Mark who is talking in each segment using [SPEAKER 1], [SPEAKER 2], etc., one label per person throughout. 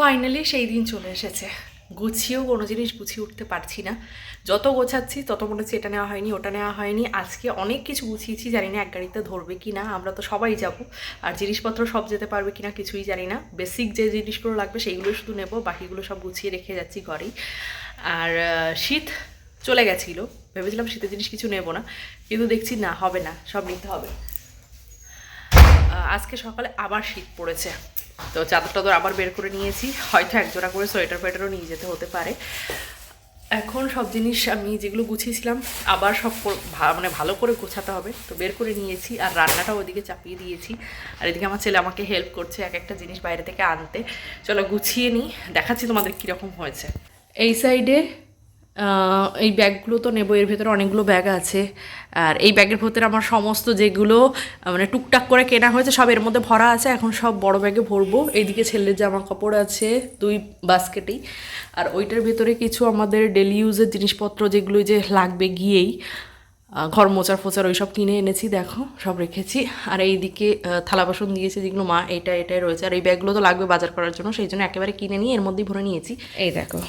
[SPEAKER 1] Finally সেই দিন চলে এসেছে। গুছিয়েও কোনো জিনিস গুছিয়ে উঠতে পারছি না। যত গোছাচ্ছি, তত মনে হচ্ছে এটা নেওয়া হয়নি, ওটা নেওয়া হয়নি। আজকে অনেক কিছু গুছিয়েছি, জানি না এক গাড়িতে ধরবে কি না, আমরা তো সবাই যাব। আর জিনিসপত্র সব যেতে পারবে কি না কিছুই জানি না। বেসিক যে জিনিসগুলো লাগবে সেইগুলো শুধু নেব, বাকিগুলো সব গুছিয়ে রেখে যাচ্ছি ঘরেই। আর শীত চলে গেছিল। ভেবেছিলাম শীতের জিনিস কিছু নেব না, কিন্তু দেখছি না, হবে না, সব নিতে হবে। আজকে সকালে আবার শীত পড়েছে। তো চাদর টাদর আবার বের করে নিয়েছি। হয়তো এক জোড়া করে সোয়েটার ফোয়েটারও নিয়ে যেতে হতে পারে। এখন সব জিনিস আমি যেগুলো গুছিয়েছিলাম, আবার সব মানে ভালো করে গোছাতে হবে। তো বের করে নিয়েছি আর রান্নাটা ওদিকে চাপিয়ে দিয়েছি। আর এদিকে আমার ছেলে আমাকে হেল্প করছে এক একটা জিনিস বাইরে থেকে আনতে। চলো গুছিয়ে নিই, দেখাচ্ছি তোমাদের কীরকম হয়েছে। এই সাইডে এই ব্যাগগুলো তো নেব, এর ভেতরে অনেকগুলো ব্যাগ আছে। আর এই ব্যাগের ভেতরে আমার সমস্ত যেগুলো মানে টুকটাক করে কেনা হয়েছে, সব এর মধ্যে ভরা আছে। এখন সব বড় ব্যাগে ভরবো। এইদিকে ছেলের জামা কাপড় আছে, দুই বাস্কেটেই। আর ওইটার ভেতরে কিছু আমাদের ডেলি ইউজের জিনিসপত্র, যেগুলো যে লাগবে গিয়েই ঘর মোচার ফোচার ওই সব কিনে এনেছি, দেখো, সব রেখেছি। আর এইদিকে থালা বাসন দিয়েছে যেগুলো মা, এটা, এটাই রয়েছে। আর এই ব্যাগগুলো তো লাগবে বাজার করার জন্য, সেই জন্য একেবারে কিনে নিয়ে এর মধ্যেই ভরে নিয়েছি। এই দেখো।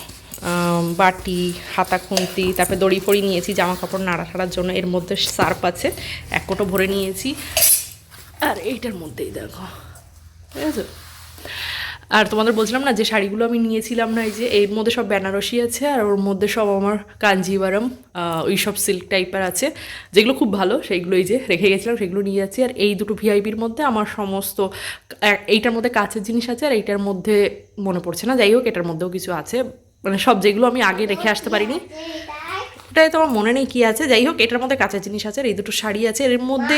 [SPEAKER 1] বাটি হাতা খুন্তি তারপরে দড়ি ফড়ি নিয়েছি জামা কাপড় নাড়া ছাড়ার জন্য। এর মধ্যে সার্ফ আছে, এক কোটো ভরে নিয়েছি। আর এইটার মধ্যেই দেখো, ঠিক আছে? আর তোমাদের বলছিলাম না যে শাড়িগুলো আমি নিয়েছিলাম না, এই যে এর মধ্যে সব বেনারসি আছে, আর ওর মধ্যে সব আমার কাঞ্জিবারম ওই সব সিল্ক টাইপের আছে, যেগুলো খুব ভালো, সেইগুলো এই যে রেখে গেছিলাম, সেগুলো নিয়ে যাচ্ছি। আর এই দুটো ভিআইপির মধ্যে আমার সমস্ত এইটার মধ্যে কাছের জিনিস আছে, আর এইটার মধ্যে মনে পড়ছে না, যাই হোক, এটার মধ্যেও কিছু আছে। মানে সব যেগুলো আমি আগে রেখে আসতে পারিনি। ওটাই তো আমার মনে নেই কী আছে। যাই হোক এটার মধ্যে কাঁচা জিনিস আছে আর এই দুটো শাড়ি আছে। এর মধ্যে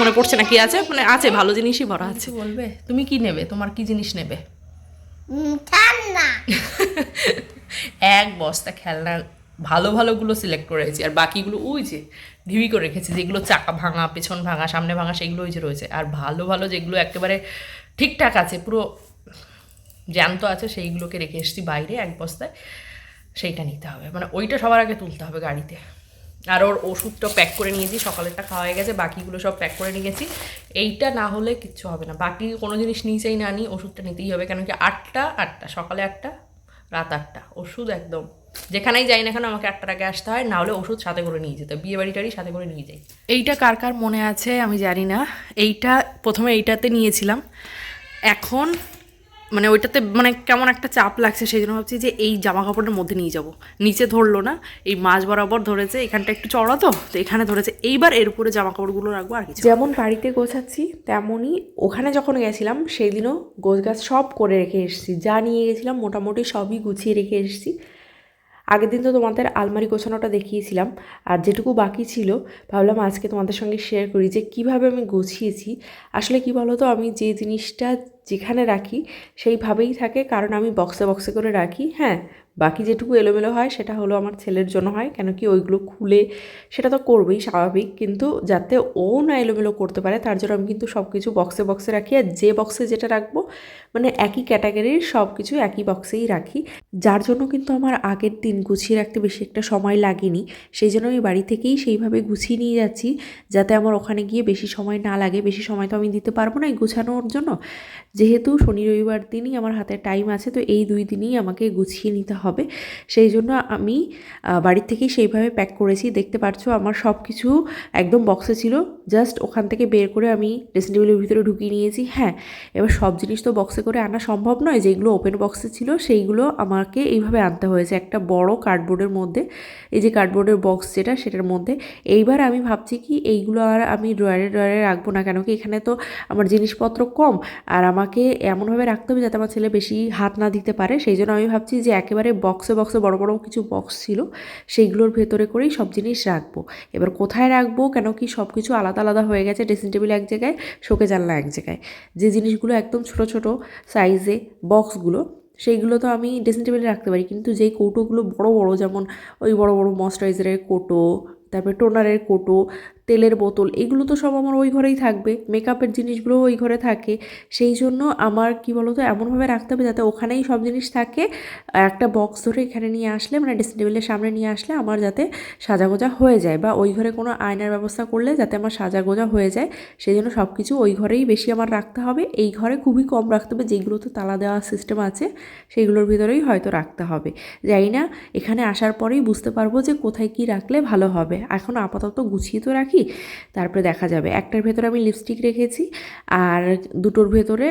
[SPEAKER 1] মনে পড়ছে না কী আছে মানে আছে ভালো জিনিসই ভরা আছে। বলবে? তুমি কি নেবে? তোমার কি জিনিস নেবে? এক বস্তা খেলনা ভালো ভালোগুলো সিলেক্ট করেছি আর বাকিগুলো ওই যে ঢিবি করে রেখেছি যেগুলো চাকা ভাঙা পেছন ভাঙা সামনে ভাঙা সেগুলো ওই যে রয়েছে। আর ভালো ভালো যেগুলো একেবারে ঠিকঠাক আছে পুরো জ্যান্ত আছে, সেইগুলোকে রেখে এসেছি বাইরে এক বস্তায়। সেইটা নিতে হবে। মানে ওইটা সবার আগে তুলতে হবে গাড়িতে। আর ওর ওষুধটা প্যাক করে নিয়েছি, সকালেরটা খাওয়া হয়ে গেছে, বাকিগুলো সব প্যাক করে নিয়ে গেছি এইটা না হলে কিচ্ছু হবে না। বাকি কোনো জিনিস নিচেই না নিই, ওষুধটা নিতেই হবে। কেন কি আটটা আটটা, সকালে আটটা, রাত আটটা। ওষুধ একদম। যেখানেই যাই না কেন আমাকে আটটার আগে আসতে হয়, না হলে ওষুধ সাথে করে নিয়ে যেতে। বিয়ে বাড়িটারই সাথে করে নিয়ে যাই। এইটা কার কার মনে আছে আমি জানি না। এইটা, প্রথমে এইটাতে নিয়েছিলাম। এখন মানে ওইটাতে মানে কেমন একটা চাপ লাগছে, সেই জন্য ভাবছি যে এই জামা কাপড়ের মধ্যে নিয়ে যাব। নিচে ধরলো না, এই মাঝ বরাবর ধরেছে, এখানটা একটু চড়া তো তো এখানে ধরেছে। এইবার এর উপরে জামা কাপড়গুলো রাখব আর কিছু
[SPEAKER 2] যেমন বাড়িতে গোছাচ্ছি, তেমনই ওখানে যখন গেছিলাম সেই দিনও গোছ গাছ সব করে রেখে এসেছি। যা নিয়ে গেছিলাম, মোটামুটি সবই গুছিয়ে রেখে এসেছি। আগের দিন তো তোমাদের আলমারি গোছানোটা দেখিয়েছিলাম, আর যেটুকু বাকি ছিল, ভাবলাম আজকে তোমাদের সঙ্গে শেয়ার করি যে কীভাবে আমি গুছিয়েছি। আসলে কি বলো তো আমি যে জিনিসটা যেখানে রাখি সেইভাবেই থাকে, কারণ আমি বক্সে বক্সে করে রাখি। হ্যাঁ বাকি যেটুকু এলোমেলো হয় সেটা হলো আমার ছেলের জন্য হয়, কেন কি ওইগুলো খুলে সেটা তো করবেই, স্বাভাবিক। কিন্তু যাতে ও না এলোমেলো করতে পারে, তার জন্য আমি কিন্তু সব কিছু বক্সে বক্সে রাখি। আর যে বক্সে যেটা রাখব মানে একই ক্যাটাগরির সব কিছু একই বক্সেই রাখি। যার জন্য কিন্তু আমার আগের দিন গুছিয়ে রাখতে বেশি একটা সময় লাগেনি। সেই জন্য আমি বাড়ি থেকেই সেইভাবে গুছিয়ে নিয়ে যাচ্ছি, যাতে আমার ওখানে গিয়ে বেশি সময় না লাগে। বেশি সময় তো আমি দিতে পারব না এই গুছানোর জন্য। যেহেতু শনি রবিবার দিনই আমার হাতে টাইম আছে, তো এই দুই দিনই আমাকে গুছিয়ে নিতে হবে। সেই জন্য আমি বাড়ির থেকেই সেইভাবে প্যাক করেছি। দেখতে পাচ্ছ আমার সব কিছু একদম বক্সে ছিল। জাস্ট ওখান থেকে বের করে আমি ড্রেসিং টেবিলের ভিতরে ঢুকিয়ে নিয়েছি। হ্যাঁ এবার সব জিনিস তো বক্সে করে আনা সম্ভব নয়। যেগুলো ওপেন বক্সে ছিল, সেইগুলো আমাকে এইভাবে আনতে হয়েছে। একটা বড় কার্ডবোর্ডের মধ্যে, এই যে কার্ডবোর্ডের বক্স যেটা, সেটার মধ্যে। এইবার আমি ভাবছি কি, এইগুলো আর আমি ড্রয়ারে ড্রয়ারে রাখব না কেন কি? এখানে তো আমার জিনিসপত্র কম, আর আমাকে এমনভাবে রাখতে হবে যাতে আমার ছেলে বেশি হাত না দিতে পারে। সেই জন্য আমি ভাবছি যে একেবারে বক্সে বক্সে বড় বড় কিছু বক্স ছিল, সেইগুলোর ভেতরে করেই সব জিনিস রাখব। এবার কোথায় রাখব, কেন কি সব কিছু আলাদা আলাদা হয়ে গেছে ড্রেসিং টেবিল এক জায়গায়, শোকে জানলা এক জায়গায়। যে জিনিসগুলো একদম ছোট ছোট সাইজে বক্সগুলো সেইগুলো তো আমি ড্রেসিং টেবিলে রাখতে পারি। কিন্তু যেই কৌটোগুলো বড় বড়, যেমন ওই বড় বড় ময়শ্চারাইজারের কৌটো, তারপরে টোনারের কোটো তেলের বোতল, এগুলো তো সব আমার ওই ঘরেই থাকবে। মেকআপের জিনিসগুলো ওই ঘরে থাকে। সেই জন্য আমার, কি বলতো, এমনভাবে রাখতে হবে যাতে ওখানেই সব জিনিস থাকে। একটা বক্স ধরে এখানে নিয়ে আসলে মানে ড্রেসিং টেবিলের সামনে নিয়ে আসলে আমার যাতে সাজাগোজা হয়ে যায় বা ওই ঘরে কোনো আয়নার ব্যবস্থা করলে যাতে আমার সাজাগোজা হয়ে যায়। সেই জন্য সব কিছু ওই ঘরেই বেশি আমার রাখতে হবে। এই ঘরে খুবই কম রাখতে হবে, যেগুলোতে তালা দেওয়া সিস্টেম আছে সেইগুলোর ভিতরেই হয়তো রাখতে হবে। জানি না, এখানে আসার পরেই বুঝতে পারব যে কোথায় কি রাখলে ভালো হবে। এখন আপাতত গুছিয়ে তো রাখি তারপরে দেখা যাবে। একটার ভেতরে আমি লিপস্টিক রেখেছি আর দুটোর ভেতরে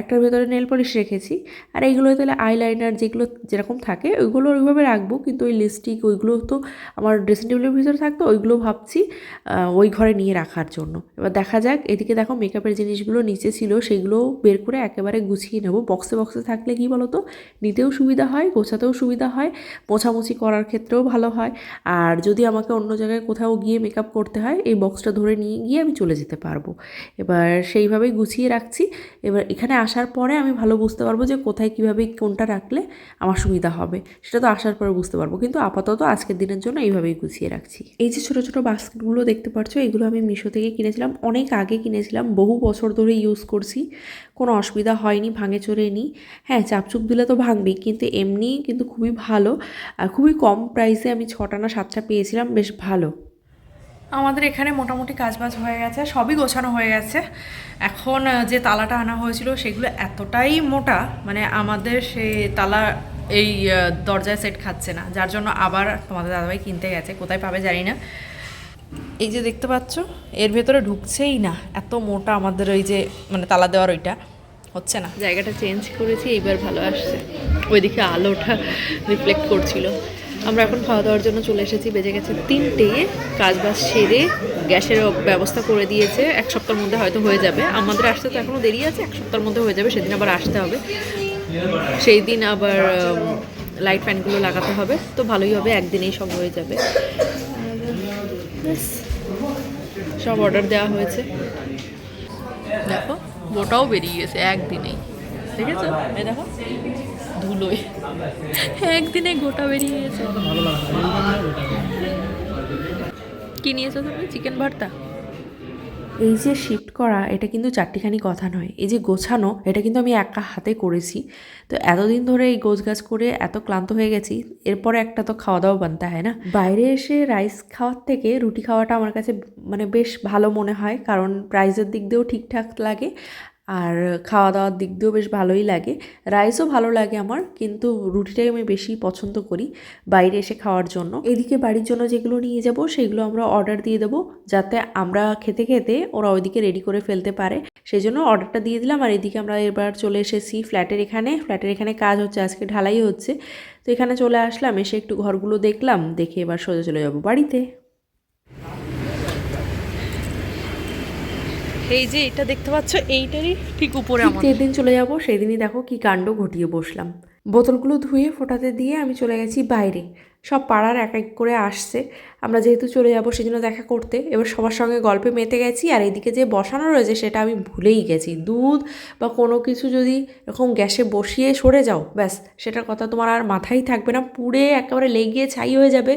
[SPEAKER 2] একটার ভেতরে নেল পলিশ রেখেছি। আর এইগুলো তাহলে আইলাইনার যেগুলো যেরকম থাকে, ওইগুলো ওইভাবে রাখব। কিন্তু ওই লিপস্টিক ওইগুলো তো আমার ড্রেসিং টেবিলের ভিতরে থাকতো, ওইগুলো ভাবছি ওই ঘরে নিয়ে রাখার জন্য। এবার দেখা যাক, এদিকে দেখো মেকআপের জিনিসগুলো নিচে ছিল, সেগুলো বের করে একেবারে গুছিয়ে নেব। বক্সে বক্সে থাকলে কি বলো তো নিতেও সুবিধা হয়, গোছাতেও সুবিধা হয়, মোছামুছি করার ক্ষেত্রেও ভালো হয়। আর যদি আমাকে অন্য জায়গায় কোথাও গিয়ে মেকআপ করতে হয় এই বক্সটা ধরে নিয়ে গিয়ে আমি চলে যেতে পারব। এবার সেইভাবেই গুছিয়ে রাখছি। এবার এখানে আসার পরে আমি ভালো বুঝতে পারব যে কোথায় কীভাবে কোনটা রাখলে আমার সুবিধা হবে। সেটা তো আসার পরে বুঝতে পারব। কিন্তু আপাতত আজকের দিনের জন্য এইভাবেই গুছিয়ে রাখছি। এই যে ছোটো ছোটো বাস্কেটগুলো দেখতে পাচ্ছ এগুলো আমি মিশো থেকে কিনেছিলাম। অনেক আগে কিনেছিলাম, বহু বছর ধরে ইউজ করছি। কোনো অসুবিধা হয়নি, ভাঙে চড়ে নি হ্যাঁ চাপচুপ দিলে তো ভাঙবেই, কিন্তু এমনি কিন্তু খুবই ভালো। আর খুবই কম প্রাইসে আমি ছটা না সাতটা পেয়েছিলাম, বেশ ভালো।
[SPEAKER 1] আমাদের এখানে মোটামুটি কাজবাজ হয়ে গেছে, সবই গোছানো হয়ে গেছে। এখন যে তালাটা আনা হয়েছিল সেগুলো এতটাই মোটা মানে আমাদের সে তালা এই দরজায় সেট খাচ্ছে না, যার জন্য আবার তোমাদের দাদাভাই কিনতে গেছে, কোথায় পাবে জানি না। এই যে দেখতে পাচ্ছ, এর ভেতরে ঢুকছেই না, এত মোটা আমাদের ওই যে মানে তালা দেওয়ার ওইটা, হচ্ছে না। জায়গাটা চেঞ্জ করেছি, এইবার ভালো আসছে। ওইদিকে আলোটা রিফ্লেক্ট করছিল। আমরা এখন খাওয়া দাওয়ার জন্য চলে এসেছি। বেজে গেছে তিনটে। কাজ বাজ সেরে গ্যাসের ব্যবস্থা করে দিয়েছে। এক সপ্তাহের মধ্যে হয়তো হয়ে যাবে। আমাদের আসতে তো এখনও দেরি আছে। এক সপ্তাহের মধ্যে হয়ে যাবে। সেদিন আবার আসতে হবে। সেই দিন আবার লাইট ফ্যানগুলো লাগাতে হবে। তো ভালোই হবে। একদিনেই সব হয়ে যাবে। সব অর্ডার দেওয়া হয়েছে। দেখো, গোটাও বেরিয়ে গেছে একদিনেই। ঠিক আছে দেখো। ধুলোয়। একদিনে গোটা বেরিয়ে গেছে। কি নিয়েছো তুমি? চিকেন ভর্তা?
[SPEAKER 2] এই যে শিফট করা, এটা কিন্তু চারটিখানি কথা নয়। এই যে গোছানো, এটা কিন্তু আমি একা হাতে করেছি। তো এতদিন ধরে এই গোছ গাছ করে এত ক্লান্ত হয়ে গেছি, এরপরে একটা তো খাওয়া দাওয়া বানতে হয় না। বাইরে এসে রাইস খাওয়ার থেকে রুটি খাওয়াটা আমার কাছে মানে বেশ ভালো মনে হয়, কারণ প্রাইসের দিক দিয়েও ঠিকঠাক লাগে। আর খাওয়া দাওয়ার দিক দিয়েও বেশ ভালোই লাগে। রাইসও ভালো লাগে আমার, কিন্তু রুটিটাই আমি বেশি পছন্দ করি বাইরে এসে খাওয়ার জন্য। এদিকে বাড়ির জন্য যেগুলো নিয়ে যাব, সেগুলো আমরা অর্ডার দিয়ে দেবো, যাতে আমরা খেতে খেতে ওরা ওইদিকে রেডি করে ফেলতে পারে। সেই জন্য অর্ডারটা দিয়ে দিলাম, আর এদিকে আমরা এবার চলে এসেছি ফ্ল্যাটের এখানে। ফ্ল্যাটের এখানে কাজ হচ্ছে, আজকে ঢালাই হচ্ছে। তো এখানে চলে আসলাম, এসে একটু ঘরগুলো দেখলাম, দেখে এবার সোজা চলে যাব বাড়িতে।
[SPEAKER 1] এই যে এটা দেখতে পাচ্ছ এইটারই ঠিক উপরে
[SPEAKER 2] ঠিক
[SPEAKER 1] আমাদের।
[SPEAKER 2] যেদিন চলে যাব সেই দিনই দেখো কি কাণ্ড ঘটিয়ে বসলাম। বোতলগুলো ধুয়ে ফোটাতে দিয়ে আমি চলে গেছি বাইরে। সব পাড়ার এক এক করে আসছে। আমরা যেহেতু চলে যাব সেজন্য দেখা করতে। এবার সবার সঙ্গে গল্পে মেতে গেছি আর এদিকে যে বসানো রয়েছে সেটা আমি ভুলেই গেছি। দুধ বা কোনো কিছু যদি এরকম গ্যাসে বসিয়ে সরে যাও ব্যাস সেটার কথা তোমার আর মাথায় থাকবে না। পুড়ে একেবারে লেগে ছাই হয়ে যাবে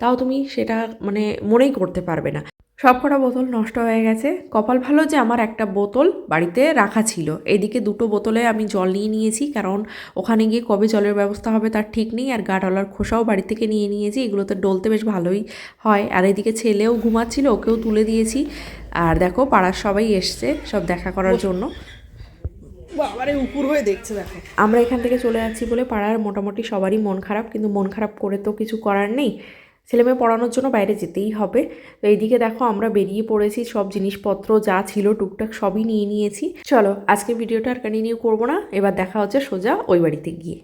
[SPEAKER 2] তাও তুমি সেটা মানে মনেই করতে পারবে না। সব কটা বোতল নষ্ট হয়ে গেছে। কপাল ভালো যে আমার একটা বোতল বাড়িতে রাখা ছিল। এদিকে দুটো বোতলে আমি জল নিয়ে নিয়েছি কারণ ওখানে গিয়ে কবে জলের ব্যবস্থা হবে তার ঠিক নেই আর গাডলার খোসাও বাড়ি থেকে নিয়ে নিয়েছি এগুলোতে ডলতে বেশ ভালোই হয়। আর এদিকে ছেলেও ঘুমাচ্ছিল ওকেও তুলে দিয়েছি। আর দেখো পাড়ার সবাই এসছে সব দেখা করার জন্য।
[SPEAKER 1] বাবারে উপর হয়ে দেখছে দেখো।
[SPEAKER 2] আমরা এখান থেকে চলে যাচ্ছি বলে পাড়ার মোটামুটি সবারই মন খারাপ কিন্তু মন খারাপ করে তো কিছু করার নেই। ছেলেমেয়ে পড়ানোর জন্য বাইরে যেতেই হবে। তো এইদিকে দেখো আমরা বেরিয়ে পড়েছি, সব জিনিসপত্র যা ছিল টুকটাক সবই নিয়ে নিয়েছি। চলো আজকে ভিডিওটা আর কন্টিনিউ করব না, এবার দেখা হচ্ছে সোজা ওই বাড়িতে গিয়ে।